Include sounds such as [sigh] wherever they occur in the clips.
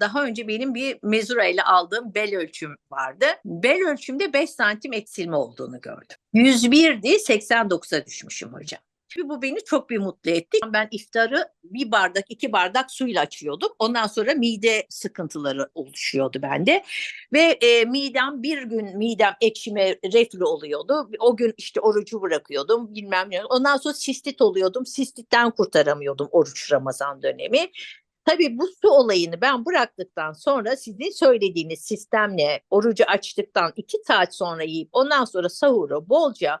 Daha önce benim bir mezura ile aldığım bel ölçüm vardı. Bel ölçümde 5 santim eksilme olduğunu gördüm. 101'di 89'a düşmüşüm hocam. Şimdi bu beni çok bir mutlu etti. Ben iftarı bir bardak iki bardak suyla açıyordum. Ondan sonra mide sıkıntıları oluşuyordu bende. Ve e, midem bir gün midem ekşime reflü oluyordu. O gün işte orucu bırakıyordum bilmem ne. Ondan sonra sistit oluyordum. Sistitten kurtaramıyordum oruç Ramazan dönemi. Tabii bu su olayını ben bıraktıktan sonra sizin söylediğiniz sistemle orucu açtıktan iki saat sonra yiyip ondan sonra sahuru bolca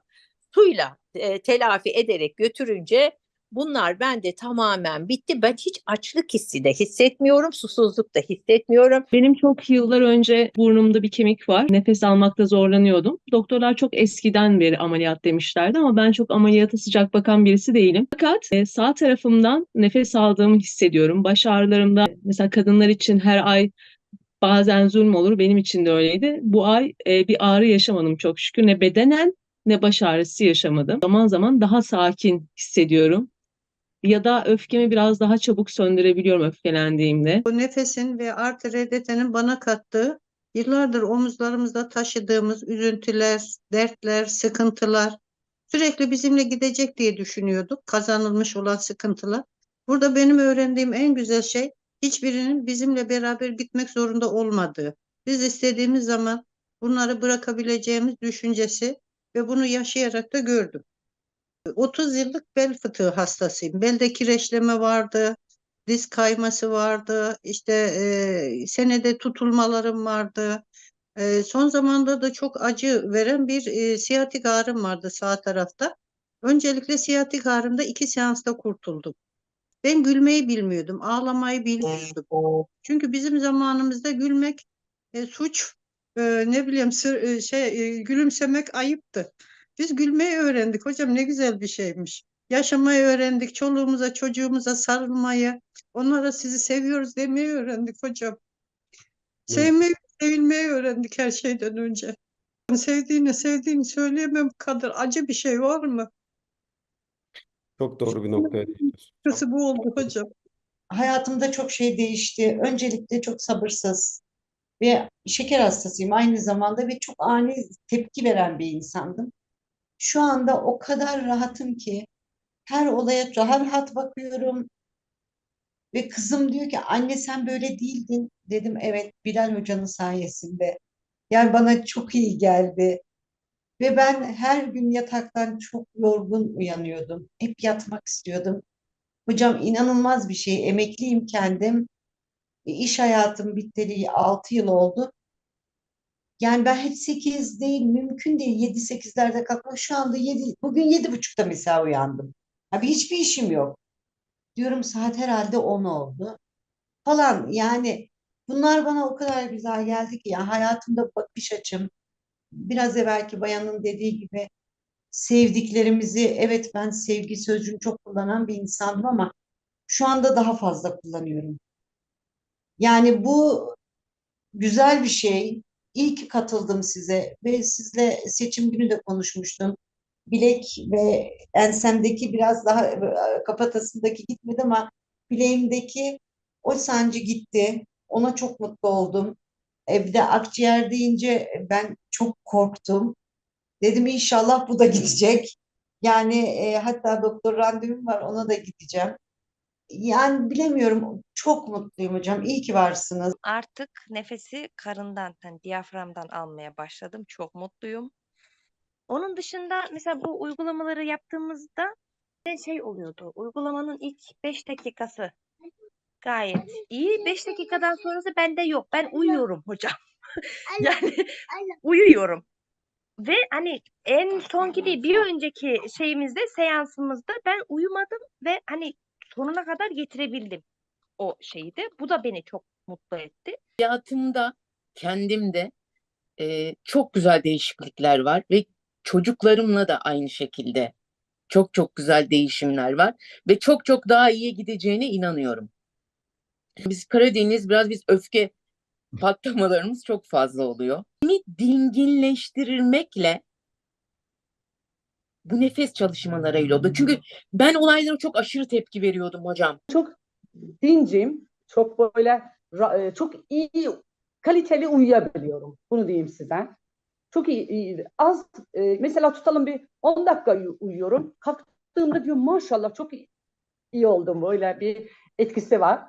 suyla e, telafi ederek götürünce bunlar bende tamamen bitti. Ben hiç açlık hissi de hissetmiyorum, susuzluk da hissetmiyorum. Benim çok yıllar önce burnumda bir kemik var. Nefes almakta zorlanıyordum. Doktorlar çok eskiden beri ameliyat demişlerdi ama ben çok ameliyata sıcak bakan birisi değilim. Fakat e, sağ tarafımdan nefes aldığımı hissediyorum. Baş ağrılarımda mesela kadınlar için her ay bazen zulm olur. Benim için de öyleydi. Bu ay e, bir ağrı yaşamadım çok şükür. Ne bedenen ne baş ağrısı yaşamadım. Zaman zaman daha sakin hissediyorum. Ya da öfkemi biraz daha çabuk söndürebiliyorum öfkelendiğimde. Bu nefesin ve artı RDT'nin bana kattığı yıllardır omuzlarımızda taşıdığımız üzüntüler, dertler, sıkıntılar sürekli bizimle gidecek diye düşünüyorduk. Kazanılmış olan sıkıntılar. Burada benim öğrendiğim en güzel şey hiçbirinin bizimle beraber gitmek zorunda olmadığı. Biz istediğimiz zaman bunları bırakabileceğimiz düşüncesi ve bunu yaşayarak da gördüm. 30 yıllık bel fıtığı hastasıyım. Belde kireçleme vardı, diz kayması vardı, işte e, senede tutulmalarım vardı. E, son zamanda da çok acı veren bir e, siyatik ağrım vardı sağ tarafta. Öncelikle siyatik ağrımda iki seansta kurtuldum. Ben gülmeyi bilmiyordum, ağlamayı bilmiyordum. Çünkü bizim zamanımızda gülmek e, suç, e, ne bileyim sır, e, şey e, gülümsemek ayıptı. Biz gülmeyi öğrendik hocam ne güzel bir şeymiş. Yaşamayı öğrendik, çoluğumuza çocuğumuza sarılmayı, onlara sizi seviyoruz demeyi öğrendik hocam. Sevmeyi, sevilmeyi öğrendik her şeyden önce. Sevdiğini sevdiğini söyleyemem kadar acı bir şey var mı? Çok doğru bir noktaya değiniyorsun. Şurası bu oldu hocam. hayatımda çok şey değişti. Öncelikle çok sabırsız ve şeker hastasıyım aynı zamanda ve çok ani tepki veren bir insandım. Şu anda o kadar rahatım ki her olaya rahat rahat bakıyorum. Ve kızım diyor ki anne sen böyle değildin. Dedim evet Bilal Hoca'nın sayesinde. Yani bana çok iyi geldi. Ve ben her gün yataktan çok yorgun uyanıyordum. Hep yatmak istiyordum. Hocam inanılmaz bir şey. Emekliyim kendim. E, İş hayatım biteli 6 yıl oldu. Yani ben hiç 8 değil, mümkün değil 7-8'lerde kalkmak. Şu anda 7, bugün 7.30'da mesela uyandım. Abi hiçbir işim yok. Diyorum saat herhalde 10 oldu. Falan yani bunlar bana o kadar güzel geldi ki yani hayatımda bakış açım biraz evvelki bayanın dediği gibi sevdiklerimizi evet ben sevgi sözcüğünü çok kullanan bir insandım ama şu anda daha fazla kullanıyorum. Yani bu güzel bir şey. İyi ki katıldım size ve sizle seçim günü de konuşmuştum. Bilek ve ensemdeki biraz daha e, kafatasındaki gitmedi ama bileğimdeki o sancı gitti. Ona çok mutlu oldum. Evde akciğer deyince ben çok korktum. Dedim inşallah bu da gidecek. Yani e, hatta doktor randevum var ona da gideceğim. Yani bilemiyorum çok mutluyum hocam. İyi ki varsınız. Artık nefesi karından, hani diyaframdan almaya başladım. Çok mutluyum. Onun dışında mesela bu uygulamaları yaptığımızda şey oluyordu. Uygulamanın ilk 5 dakikası gayet iyi. 5 dakikadan sonrası bende yok. Ben uyuyorum hocam. [laughs] Yani uyuyorum. Ve hani en sonki değil bir önceki şeyimizde seansımızda ben uyumadım ve hani sonuna kadar getirebildim o şeyi de. Bu da beni çok mutlu etti. hayatımda kendimde e, çok güzel değişiklikler var ve çocuklarımla da aynı şekilde çok çok güzel değişimler var ve çok çok daha iyiye gideceğine inanıyorum. Biz Karadeniz biraz biz öfke patlamalarımız çok fazla oluyor. Beni dinginleştirmekle bu nefes çalışmalarıyla oldu. Çünkü ben olaylara çok aşırı tepki veriyordum hocam. çok dincim, çok böyle e, çok iyi, kaliteli uyuyabiliyorum. Bunu diyeyim size. Çok iyi, iyi. Az e, mesela tutalım bir 10 dakika uyu- uyuyorum. Kalktığımda diyorum maşallah çok iyi, oldum. Böyle bir etkisi var.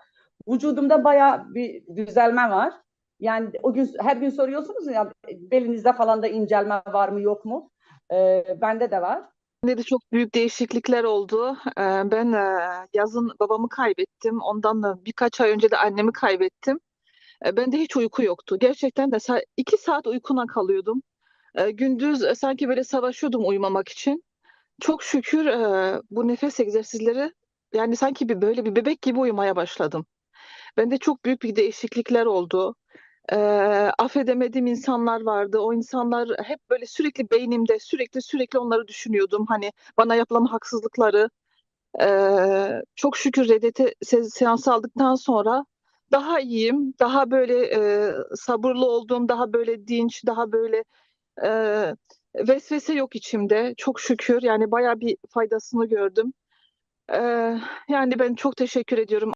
Vücudumda bayağı bir düzelme var. Yani o gün her gün soruyorsunuz ya belinizde falan da incelme var mı yok mu? E, bende de var. Bende de çok büyük değişiklikler oldu. Ee, Ben e, yazın babamı kaybettim. Ondan da birkaç ay önce de annemi kaybettim. E, Bende hiç uyku yoktu. Gerçekten de iki saat uykuna kalıyordum. Gündüz e, sanki böyle savaşıyordum uyumamak için. Çok şükür e, bu nefes egzersizleri yani sanki bir böyle bir bebek gibi uyumaya başladım. Bende çok büyük bir değişiklikler oldu. E, affedemediğim insanlar vardı. O insanlar hep böyle sürekli beynimde, sürekli sürekli onları düşünüyordum. Hani bana yapılan haksızlıkları. E, çok şükür RDT se- seansı aldıktan sonra daha iyiyim. Daha böyle e, sabırlı oldum. Daha böyle dinç, daha böyle e, vesvese yok içimde. Çok şükür. Yani bayağı bir faydasını gördüm. E, yani ben çok teşekkür ediyorum.